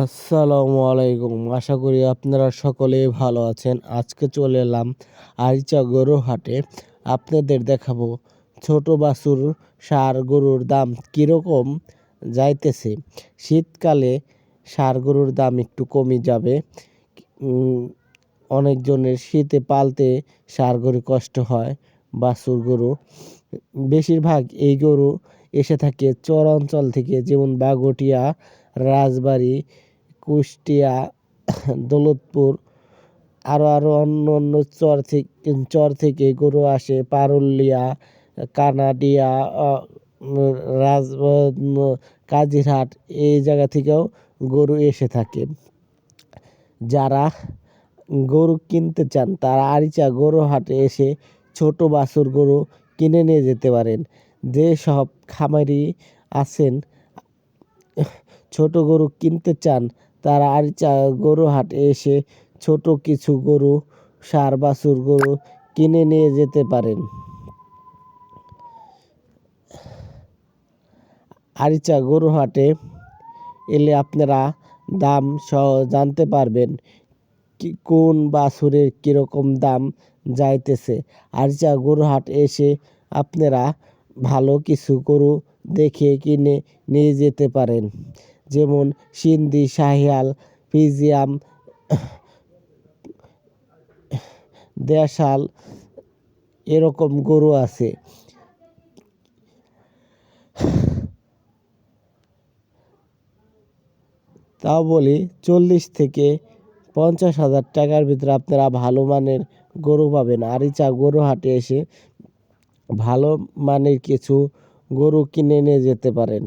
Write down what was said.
আসসালামু আলাইকুম। আশা করি আপনারা সকলেই ভালো আছেন। আজকে চলে এলাম আরিচা গরু হাটে। আপনাদের দেখাবো ছোট বাছুর ষাঁড় গরুর দাম কীরকম যাইতেছে। শীতকালে ষাঁড় গরুর দাম একটু কমে যাবে। অনেকজনের শীতে পালতে সার গরু কষ্ট হয়, বাছুর গরু। বেশিরভাগ এই গরু এসে থাকে চর অঞ্চল থেকে, যেমন বাগটিয়া রাজবাড়ি, কুষ্টিয়া, দৌলতপুর আরও আরও অন্য অন্য চর থেকে চর থেকে গরু আসে। পারুলিয়া, কানাডিয়া রাজ কাজিরহাট এই জায়গা থেকেও গরু এসে থাকে। যারা গরু কিনতে চান, তারা আরিচা গরু হাটে এসে ছোট বাছুর গরু কিনে নিয়ে যেতে পারেন। যেসব খামারি আছেন ছোট গরু কিনতে চান, তারা আরিচা গরু হাটে এসে ছোট কিছু গরু ষাঁড় বাছুর গরু কিনে নিয়ে যেতে পারেন। আরিচা গরু হাটে এলে আপনারা দাম সহ জানতে পারবেন কি, কোন বাছুরের কীরকম দাম যাইতেছে। আরিচা গরু হাট এসে আপনারা ভালো কিছু গরু দেখে কিনে নিয়ে যেতে পারেন। যেমন সিন্ধি, শাহিয়াল, ফিজিয়াম, দেশাল, এরকম গরু আছে। তাও বলি চল্লিশ থেকে পঞ্চাশ হাজার টাকার ভিতরে আপনারা ভালো মানের গরু পাবেন। আরিচা গরু হাটে এসে ভালো মানের কিছু গরু কিনে নিয়ে যেতে পারেন।